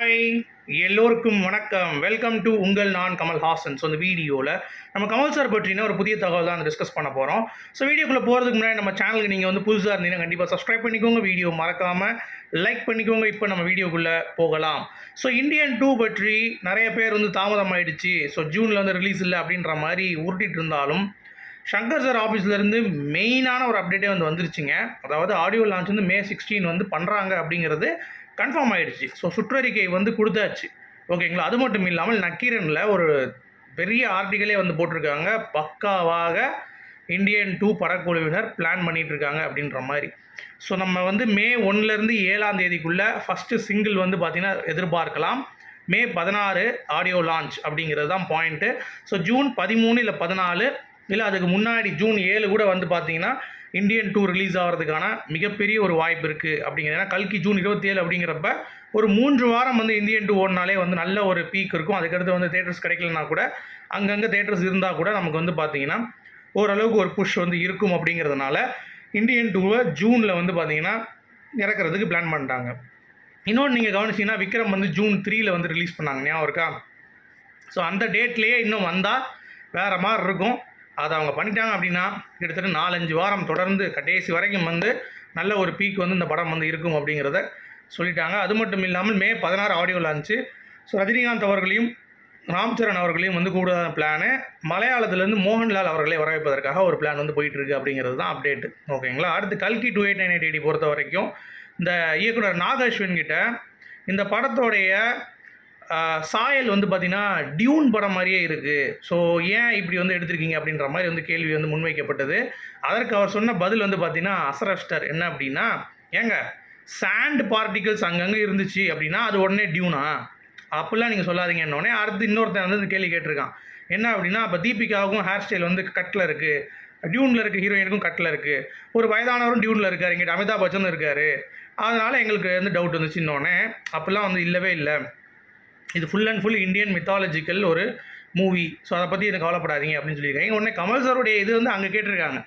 Hi எல்லோருக்கும் வணக்கம். Welcome to உங்கள் நான் கமல் ஹாசன் ஸோ இந்த வீடியோவில் நம்ம கமல் சார் பற்றின ஒரு புதிய தகவல் தான் டிஸ்கஸ் பண்ண போகிறோம் ஸோ வீடியோக்குள்ளே போகிறதுக்கு முன்னாடி நம்ம சேனலுக்கு நீங்கள் வந்து புதுசாக இருந்தீங்கன்னா கண்டிப்பாக சப்ஸ்கிரைப் பண்ணிக்கோங்க. வீடியோ மறக்காமல் லைக் பண்ணிக்கோங்க. இப்போ நம்ம வீடியோக்குள்ளே போகலாம். ஸோ இந்தியன் டூ பற்றி நிறைய பேர் வந்து தாமதம் ஆயிடுச்சு. ஸோ ஜூனில் வந்து ரிலீஸ் இல்லை அப்படின்ற மாதிரி உருட்டிட்டு இருந்தாலும் சங்கர் சார் ஆஃபீஸ்லேருந்து மெயினான ஒரு அப்டேட்டே வந்து வந்துருச்சுங்க. அதாவது ஆடியோ லான்ச் வந்து மே சிக்ஸ்டீன் வந்து பண்ணுறாங்க அப்படிங்கிறது கன்ஃபார்ம் ஆகிடுச்சு ஸோ சுற்றறிக்கை வந்து கொடுத்தாச்சு. ஓகேங்களா அது மட்டும் இல்லாமல் நக்கீரனில் ஒரு பெரிய ஆர்டிகலே வந்து போட்டிருக்காங்க. பக்காவாக இந்தியன் டூ படக்குழுவினர் பிளான் பண்ணிகிட்டு இருக்காங்க அப்படின்ற மாதிரி. ஸோ நம்ம வந்து மே ஒன்லேருந்து ஏழாம் தேதிக்குள்ளே ஃபஸ்ட்டு சிங்கிள் வந்து பார்த்திங்கன்னா எதிர்பார்க்கலாம். மே பதினாறு ஆடியோ லான்ச் அப்படிங்கிறது தான் பாயிண்ட்டு ஸோ ஜூன் பதிமூணு இல்லை பதினாலு இல்லை அதுக்கு முன்னாடி ஜூன் ஏழு கூட வந்து பார்த்தீங்கன்னா இந்தியன் டூ ரிலீஸ் ஆகிறதுக்கான மிகப்பெரிய ஒரு வாய்ப்பு இருக்குது அப்படிங்கிறது. ஏன்னா கல்கி ஜூன் இருபத்தேழு அப்படிங்கிறப்ப ஒரு மூன்று வாரம் வந்து இந்தியன் டூ ஓடினாலே வந்து நல்ல ஒரு பீக் இருக்கும். அதுக்கடுத்து வந்து தேட்டர்ஸ் கிடைக்கலனா கூட அங்கங்கே தேட்டர்ஸ் இருந்தால் கூட நமக்கு வந்து பார்த்தீங்கன்னா ஓரளவுக்கு ஒரு புஷ் வந்து இருக்கும் அப்படிங்கிறதுனால இந்தியன் டூவை ஜூனில் வந்து பார்த்தீங்கன்னா இறக்குறதுக்கு பிளான் பண்ணிட்டாங்க. இன்னொன்று நீங்கள் கவனிச்சிங்கன்னா விக்ரம் வந்து ஜூன் த்ரீல வந்து ரிலீஸ் பண்ணாங்க. ஞாபகம் இருக்கா? ஸோ அந்த டேட்லேயே இன்னும் வந்தால் வேறு மாதிரி இருக்கும். அதை அவங்க பண்ணிட்டாங்க அப்படின்னா கிட்டத்தட்ட நாலஞ்சு வாரம் தொடர்ந்து கடைசி வரைக்கும் வந்து நல்ல ஒரு பீக் வந்து இந்த படம் வந்து இருக்கும் அப்படிங்கிறத சொல்லிட்டாங்க. அது மட்டும் இல்லாமல் மே பதினாறு ஆடியோ லான்ச்சு ஸோ ரஜினிகாந்த் அவர்களையும் ராம் சரண் அவர்களையும் வந்து கூடுதலான பிளானு மலையாளத்துலேருந்து மோகன்லால் அவர்களை வரவேற்பதற்காக ஒரு பிளான் வந்து போயிட்டுருக்கு அப்படிங்கிறது தான் அப்டேட் ஓகேங்களா அடுத்து கல்கி two eight nine eight eighty பொறுத்த வரைக்கும் இந்த இயக்குனர் நாகாஸ்வின் கிட்ட இந்த படத்தோடைய சாயல் வந்து பார்த்தீங்கன்னா டியூன் படம் மாதிரியே இருக்குது ஸோ ஏன் இப்படி வந்து எடுத்திருக்கீங்க அப்படின்ற மாதிரி வந்து கேள்வி வந்து முன்வைக்கப்பட்டது. அதற்கு அவர் சொன்ன பதில் வந்து பார்த்தீங்கன்னா அசரஸ்டர். என்ன அப்படின்னா ஏங்க சாண்ட் பார்ட்டிகல்ஸ் அங்கங்கே இருந்துச்சு அப்படின்னா அது உடனே டியூனா? அப்படிலாம் நீங்கள் சொல்லாதீங்க சொல்லாதீங்கன்னொடனே அடுத்து இன்னொருத்தன் வந்து கேள்வி கேட்டிருக்கான். என்ன அப்படின்னா அப்போ தீபிகாவுக்கும் ஹேர் ஸ்டைல் வந்து கட்டில் இருக்குது டியூனில் இருக்க ஹீரோயினுக்கும் கட்டில் இருக்குது ஒரு வயதானவரும் டியூனில் இருக்கார். இங்கிட்ட அமிதாப் பச்சனும் இருக்கார். அதனால் எங்களுக்கு வந்து டவுட் வந்துச்சு இன்னொன்னே அப்படிலாம் வந்து இல்லவே இல்லை. இது full and full Indian mythological ஒரு மூவி ஸோ அதை பற்றி எனக்கு கவலைப்படாதீங்க அப்படின்னு சொல்லியிருக்காங்க. உடனே கமல் சாருடைய இது வந்து அங்கே கேட்டிருக்காங்க.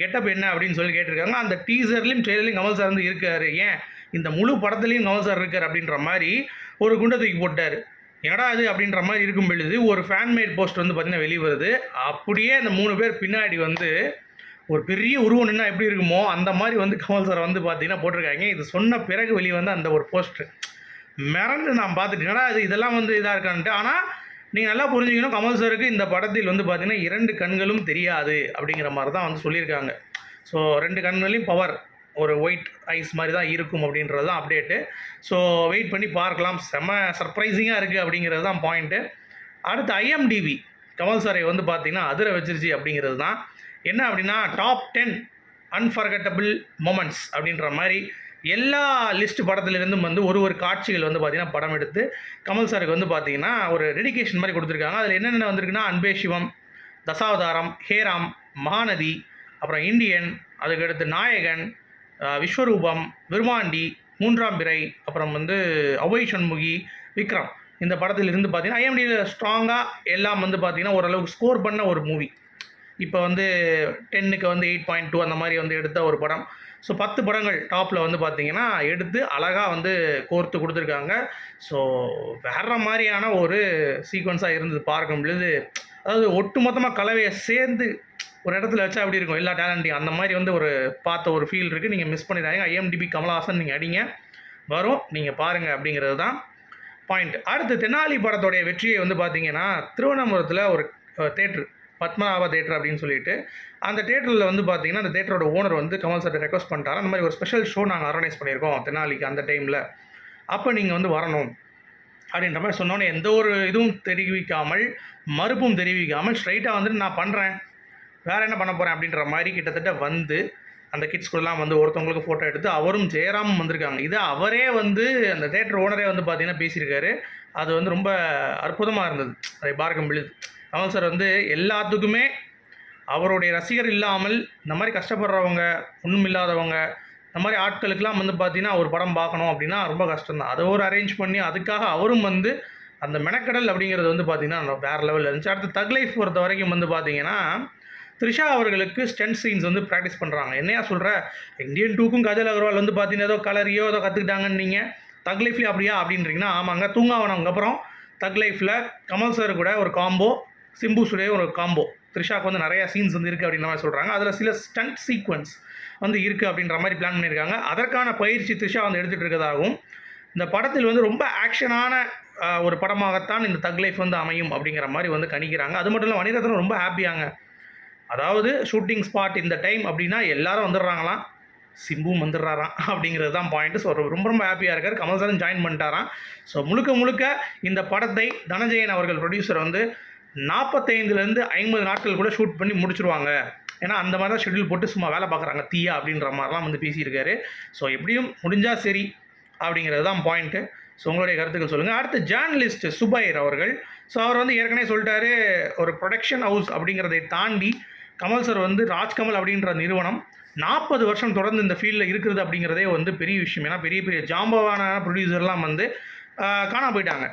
கெட்டப் என்ன அப்படின்னு சொல்லி கேட்டிருக்காங்க. அந்த டீசர்லையும் ட்ரெயிலர்லையும் கமல் சார் வந்து இருக்காரு. ஏன்? இந்த முழு படத்துலையும் கமல் சார் இருக்கார் அப்படின்ற மாதிரி ஒரு குண்டை தூக்கி போட்டார். என்னடா இது அப்படின்ற மாதிரி இருக்கும் பொழுது ஒரு ஃபேன்மேட் போஸ்ட் வந்து பார்த்தீங்கன்னா வெளியே வருது அப்படியே அந்த மூணு பேர் பின்னாடி வந்து ஒரு பெரிய உருவம் நின்னா எப்படி இருக்குமோ அந்த மாதிரி வந்து கமல் சார் வந்து பார்த்தீங்கன்னா போட்டிருக்காங்க. இது சொன்ன பிறகு வெளியே வந்து அந்த ஒரு போஸ்ட்டு மிரண்டு நான் பார்த்துட்டு என்னடா இது? இதெல்லாம் வந்து இதாக இருக்கான்ட்டு. ஆனால் நீங்கள் நல்லா புரிஞ்சுக்கணும். கமல் சாருக்கு இந்த படத்தில் வந்து பார்த்தீங்கன்னா இரண்டு கண்களும் தெரியாது அப்படிங்கிற மாதிரி தான் வந்து சொல்லியிருக்காங்க. ஸோ ரெண்டு கண்களையும் பவர் ஒரு ஒயிட் ஐஸ் மாதிரி தான் இருக்கும் அப்படின்றது தான் அப்டேட்டு ஸோ வெயிட் பண்ணி பார்க்கலாம். செம்ம சர்ப்ரைசிங்காக இருக்குது அப்படிங்கிறது தான் பாயிண்ட்டு அடுத்து ஐஎம்டிபி கமல் சாரை வந்து பார்த்தீங்கன்னா அதிர வச்சிருச்சு அப்படிங்கிறது தான் என்ன அப்படின்னா டாப் டென் அன்ஃபர்கட்டபிள் மொமெண்ட்ஸ் அப்படின்ற மாதிரி எல்லா லிஸ்ட் படத்துலேருந்தும் வந்து ஒரு ஒரு காட்சிகள் வந்து பார்த்திங்கன்னா படம் எடுத்து கமல் சாருக்கு வந்து பார்த்தீங்கன்னா ஒரு டெடிக்கேஷன் மாதிரி கொடுத்துருக்காங்க. அதில் என்னென்ன வந்திருக்குன்னா அன்பே சிவம் தசாவதாரம் ஹேராம் மகாநதி அப்புறம் இந்தியன் அதுக்கடுத்து நாயகன் விஸ்வரூபம் விருமாண்டி மூன்றாம் பிறை அப்புறம் வந்து அவை சண்முகி விக்ரம். இந்த படத்தில் இருந்து பார்த்தீங்கன்னா ஐஎம்டியில் ஸ்ட்ராங்காக எல்லாம் வந்து பார்த்திங்கன்னா ஓரளவுக்கு ஸ்கோர் பண்ண ஒரு மூவி இப்போ வந்து டென்னுக்கு வந்து எயிட் பாயிண்ட் டூ அந்த மாதிரி வந்து எடுத்த ஒரு படம். ஸோ பத்து படங்கள் டாப்பில் வந்து பார்த்தீங்கன்னா எடுத்து அழகாக வந்து கோர்த்து கொடுத்துருக்காங்க. ஸோ வேற மாதிரியான ஒரு சீக்வன்ஸாக இருந்தது பார்க்கும் பொழுது அதாவது ஒட்டுமொத்தமாக கலவையை சேர்ந்து ஒரு இடத்துல வச்சா அப்படி இருக்கும்? எல்லா டேலண்ட்டையும் அந்த மாதிரி வந்து ஒரு பார்த்த ஒரு ஃபீல் இருக்குது நீங்கள் மிஸ் பண்ணிடாதீங்க. ஐஎம்டிபி கமலஹாசன் நீங்கள் அடிங்க. வரும். நீங்கள் பாருங்கள் அப்படிங்கிறது தான் பாயிண்ட் அடுத்து தெனாலி படத்தோடைய வெற்றியை வந்து பார்த்தீங்கன்னா திருவனந்தபுரத்தில் ஒரு தேட்ரு பத்மநாப தேட்டர் அப்படின்னு சொல்லிட்டு அந்த தேட்டரில் வந்து பார்த்தீங்கன்னா அந்த தேட்டரோட ஓனர் வந்து கமல் சார் ரெக்வஸ்ட் பண்ணிட்டாரு. அந்த மாதிரி ஒரு ஸ்பெஷல் ஷோ நாங்கள் ஆர்கனைஸ் பண்ணியிருக்கோம் தெனாலிக்கு அந்த டைமில் அப்போ நீங்கள் வந்து வரணும். அப்படின்ற மாதிரி சொன்னோன்னே எந்த ஒரு இதுவும் தெரிவிக்காமல் மறுப்பும் தெரிவிக்காமல் ஸ்ட்ரைட்டாக வந்துட்டு நான் பண்ணுறேன் வேறு என்ன பண்ண போகிறேன் அப்படின்ற மாதிரி கிட்டத்தட்ட வந்து அந்த கிட்ஸ் கூடலாம் வந்து ஒருத்தவங்களுக்கு ஃபோட்டோ எடுத்து அவரும் ஜெயராமும் வந்திருக்காங்க. இது அவரே வந்து அந்த தேட்டர் ஓனரே வந்து பார்த்தீங்கன்னா பேசியிருக்காரு. அது வந்து ரொம்ப அற்புதமாக இருந்தது. அதை பார்க்கும் விழுது. கமல் சார் வந்து எல்லாத்துக்குமே அவருடைய ரசிகர் இல்லாமல் இந்த மாதிரி கஷ்டப்படுறவங்க ஒன்றும் இல்லாதவங்க இந்த மாதிரி ஆட்களுக்கெல்லாம் வந்து பார்த்தீங்கன்னா ஒரு படம் பார்க்கணும் அப்படின்னா ரொம்ப கஷ்டம் தான் அதை ஒரு அரேஞ்ச் பண்ணி அதுக்காக அவரும் வந்து அந்த மெனக்கடல் அப்படிங்கிறது வந்து பார்த்திங்கன்னா வேறு லெவலில் இருந்துச்சு. அடுத்து தக் லைஃப் பொறுத்த வரைக்கும் வந்து பார்த்தீங்கன்னா த்ரிஷா அவர்களுக்கு ஸ்டென்ட் சீன்ஸ் வந்து ப்ராக்டிஸ் பண்ணுறாங்க என்னையா சொல்கிற இந்தியன் டூக்கும் கஜல் அகர்வால் வந்து பார்த்தீங்கன்னா ஏதோ கலரியோ ஏதோ கற்றுக்கிட்டாங்கன்னு நீங்கள் தக் லைஃப்லேயே அப்படியா? அப்படின்றீங்கன்னா ஆமாங்க. தூங்காவனவங்க அப்புறம் தக் லைஃப்பில் கமல் சார் கூட ஒரு காம்போ சிம்புசுடைய ஒரு காம்போ த்ரிஷாக்கு வந்து நிறையா சீன்ஸ் வந்து இருக்குது அப்படின்ற மாதிரி சொல்கிறாங்க அதில் சில ஸ்டண்ட் சீக்வன்ஸ் வந்து இருக்குது அப்படின்ற மாதிரி பிளான் பண்ணியிருக்காங்க. அதற்கான பயிற்சி த்ரிஷா வந்து எடுத்துகிட்டு இருக்கதாகவும் இந்த படத்தில் வந்து ரொம்ப ஆக்ஷனான ஒரு படமாகத்தான் இந்த தக் லைஃப் வந்து அமையும் அப்படிங்கிற மாதிரி வந்து கணிக்கிறாங்க. அது மட்டும் இல்லை மணிரத்னம் ரொம்ப ஹாப்பியாங்க அதாவது ஷூட்டிங் ஸ்பாட் இந்த டைம் அப்படின்னா எல்லாரும் வந்துடுறாங்களாம். சிம்பும் வந்துடுறாராம் அப்படிங்கிறது தான் பாயிண்ட் ஸோ ரொம்ப ரொம்ப ஹாப்பியாக இருக்கார். கமல் சாரும் ஜாயின் பண்ணிட்டாராம். ஸோ முழுக்க முழுக்க இந்த படத்தை தனஜெயன் அவர்கள் ப்ரொடியூசர் வந்து நாற்பத்தைந்துலேருந்து ஐம்பது நாட்கள் கூட ஷூட் பண்ணி முடிச்சிருவாங்க. ஏன்னா அந்த மாதிரி தான் ஷெட்யூல் போட்டு சும்மா வேலை பார்க்குறாங்க. தீயா அப்படின்ற மாதிரிலாம் வந்து பேசியிருக்காரு. ஸோ எப்படியும் முடிஞ்சால் சரி அப்படிங்கிறது தான் பாயிண்ட்டு ஸோ உங்களுடைய கருத்துக்கள் சொல்லுங்கள் அடுத்து ஜேர்னலிஸ்ட் சுபைர் அவர்கள். ஸோ அவர் வந்து ஏற்கனவே சொல்லிட்டாரு ஒரு ப்ரொடக்ஷன் ஹவுஸ் அப்படிங்கிறதை தாண்டி கமல் சார் வந்து ராஜ்கமல் அப்படின்ற நிறுவனம் நாற்பது வருஷம் தொடர்ந்து இந்த ஃபீல்டில் இருக்கிறது அப்படிங்கிறதே வந்து பெரிய விஷயம். ஏன்னா பெரிய பெரிய ஜாம்பவான ப்ரொடியூசர்லாம் வந்து காணாமல் போயிட்டாங்க.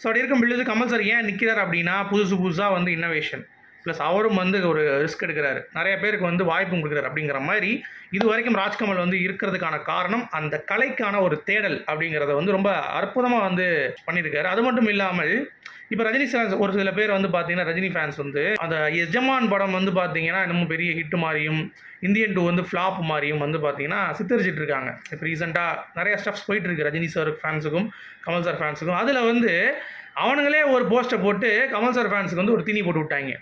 ஸோ அப்படி இருக்கும் பொழுது கமல் சார் ஏன் நிற்கிறார் அப்படின்னா புதுசு புதுசாக வந்து இன்னோவேஷன் ப்ளஸ் அவரும் வந்து ஒரு ரிஸ்க் எடுக்கிறாரு. நிறைய பேருக்கு வந்து வாய்ப்பும் கொடுக்குறாரு. அப்படிங்கிற மாதிரி இது வரைக்கும் ராஜ்கமல் வந்து இருக்கிறதுக்கான காரணம் அந்த கலைக்கான ஒரு தேடல் அப்படிங்கிறத வந்து ரொம்ப அற்புதமாக வந்து பண்ணியிருக்காரு. அது மட்டும் இல்லாமல் இப்போ ரஜினி ஃபேன்ஸ் ஒரு சில பேர் வந்து பார்த்தீங்கன்னா ரஜினி ஃபேன்ஸ் வந்து அந்த எஜமான் படம் வந்து பார்த்தீங்கன்னா இன்னமும் பெரிய ஹிட் மாதிரியும் இந்தியன் டூ வந்து ஃப்ளாப் மாதிரியும் வந்து பார்த்தீங்கன்னா சித்தரிச்சிட்டு இருக்காங்க. இப்போ ரீசெண்டாக நிறைய ஸ்டெப்ஸ் போயிட்டு இருக்கு ரஜினி சார் ஃபேன்ஸுக்கும் கமல் சார் ஃபேன்ஸுக்கும் அதில் வந்து அவனுங்களே ஒரு போஸ்ட்டை போட்டு கமல் சார் ஃபேன்ஸுக்கு வந்து ஒரு தீனி போட்டு விட்டாங்க.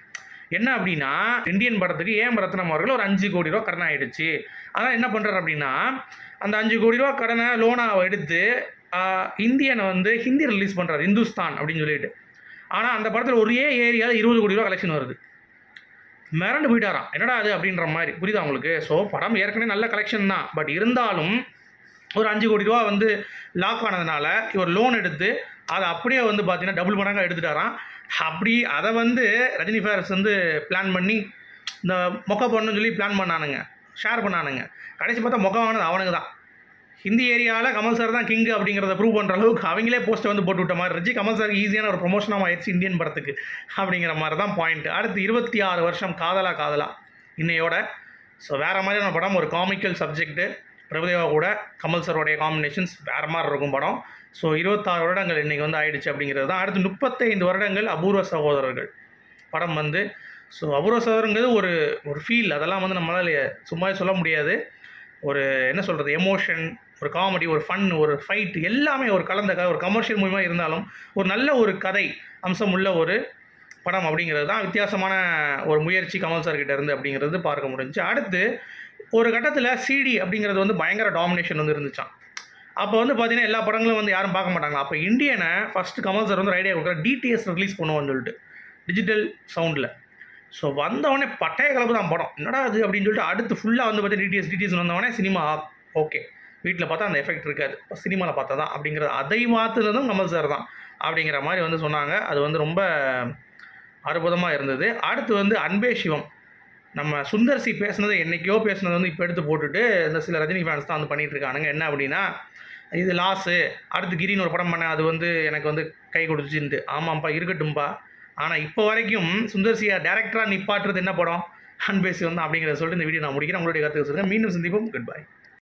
என்ன அப்படின்னா இந்தியன் படத்துக்கு ஏம் ரத்னம் அவர்கள் ஒரு அஞ்சு கோடி ரூபா கடன் ஆயிடுச்சு. அதான் என்ன பண்ணுறாரு அப்படின்னா அந்த அஞ்சு கோடி ரூபா கடனை லோனாக எடுத்து இந்தியனை வந்து ஹிந்தி ரிலீஸ் பண்ணுறாரு இந்துஸ்தான் அப்படின்னு சொல்லிட்டு. ஆனால் அந்த படத்தில் ஒரே ஏரியாவில் இருபது கோடி ரூபா கலெக்ஷன் வருது. மிரண்டு போயிட்டாராம். என்னடா அது அப்படின்ற மாதிரி. புரியுதா அவங்களுக்கு ஸோ படம் ஏற்கனவே நல்ல கலெக்ஷன் தான். பட் இருந்தாலும் ஒரு அஞ்சு கோடி ரூபா வந்து லாக் ஆனதுனால இவர் லோன் எடுத்து அதை அப்படியே வந்து பார்த்தீங்கன்னா டபுள் மடங்காக எடுத்துட்டாராம். அப்படி அதை வந்து ரஜினி ஃபேர்ஸ் வந்து பிளான் பண்ணி இந்த மொக்க பண்ணணும்னு சொல்லி பிளான் பண்ணானுங்க. ஷேர் பண்ணானுங்க. கடைசி பார்த்தா மொக்கமானது அவனுக்கு தான். ஹிந்தி ஏரியாவில் கமல் சார் தான் கிங் அப்படிங்கிறத ப்ரூவ் பண்ணுற அளவுக்கு அவங்களே போஸ்ட்டை வந்து போட்டு விட்ட மாதிரி இருந்துச்சு. கமல் சார் ஈஸியான ஒரு ப்ரொமோஷனாக ஆயிடுச்சு இந்தியன் படத்துக்கு அப்படிங்கிற மாதிரி தான் பாயிண்ட் அடுத்து இருபத்தி ஆறு வருஷம் காதலா காதலா. இன்னையோட. ஸோ வேறு மாதிரியான படம் ஒரு காமிக்கல் சப்ஜெக்ட்டு பிரபுதேவா கூட கமல் சாரோடைய காம்பினேஷன்ஸ் வேறு மாதிரி இருக்கும் படம். ஸோ இருபத்தாறு வருடங்கள் இன்றைக்கி வந்து ஆயிடுச்சு அப்படிங்கிறது தான். அடுத்து முப்பத்தைந்து வருடங்கள் அபூர்வ சகோதரர்கள் படம் வந்து. ஸோ அபூர்வ சகோதரங்கிறது ஒரு ஒரு ஃபீல் அதெல்லாம் வந்து நம்மளால் சும்மாவே சொல்ல முடியாது. ஒரு என்ன சொல்கிறது எமோஷன் ஒரு காமெடி ஒரு ஃபன் ஒரு ஃபைட் எல்லாமே ஒரு கலந்த கதை ஒரு கமர்ஷியல் மூலியமாக இருந்தாலும் ஒரு நல்ல ஒரு கதை அம்சம் உள்ள ஒரு படம் அப்படிங்கிறது தான் வித்தியாசமான ஒரு முயற்சி கமல் சார் கிட்ட இருந்து அப்படிங்கிறது பார்க்க முடிஞ்சுச்சு அடுத்து ஒரு கட்டத்தில் சிடி அப்படிங்கிறது வந்து பயங்கர டாமினேஷன் வந்து இருந்துச்சான் அப்போ வந்து பார்த்தீங்கன்னா எல்லா படங்களும் வந்து யாரும் பார்க்க மாட்டாங்க அப்போ இந்தியனை ஃபஸ்ட்டு கமல் சார் வந்து ஒரு ஐடியா கொடுக்குற டிடிஎஸ் ரிலீஸ் பண்ணுவோம்னு சொல்லிட்டு டிஜிட்டல் சவுண்டில் ஸோ வந்தவொடனே பட்டைய கலப்பு தான் படம். என்னடா அது அப்படின்னு சொல்லிட்டு அடுத்து ஃபுல்லாக வந்து பார்த்தீங்கன்னா டிடிஎஸ் டிடிஎஸ் வந்தவொடனே சினிமா ஓகே வீட்டில் பார்த்தா அந்த எஃபெக்ட் இருக்காது. இப்போ சினிமாவில் பார்த்தா தான் அப்படிங்கிறது அதை மாற்றுனதும் கமல் சார் தான் அப்படிங்கிற மாதிரி வந்து சொன்னாங்க. அது வந்து ரொம்ப அற்புதமாக இருந்தது. அடுத்து வந்து அன்பே சிவம். நம்ம சுந்தர்சி பேசுனது என்னைக்கோ பேசுனது வந்து இப்போ எடுத்து போட்டுட்டு இந்த சில ரஜினி ஃபேன்ஸ் தான் வந்து பண்ணிகிட்டு இருக்கானுங்க. என்ன அப்படின்னா இது லாஸு அடுத்து கிரின்னு ஒரு படம் பண்ணேன். அது வந்து எனக்கு வந்து கை கொடுத்துச்சுன்ட்டு ஆமாம்ப்பா இருக்கட்டும்பா. ஆனால் இப்போ வரைக்கும் சுந்தர்சியா டேரக்டராக நிப்பாட்டுறது என்ன படம்? அன்பேசி வந்து அப்படிங்கிறத சொல்லிட்டு இந்த வீடியோ நான் முடிக்கிறேன். உங்களுடைய கருத்துக்கு சொல்லுங்கள் மீண்டும் சந்திப்போம். Good bye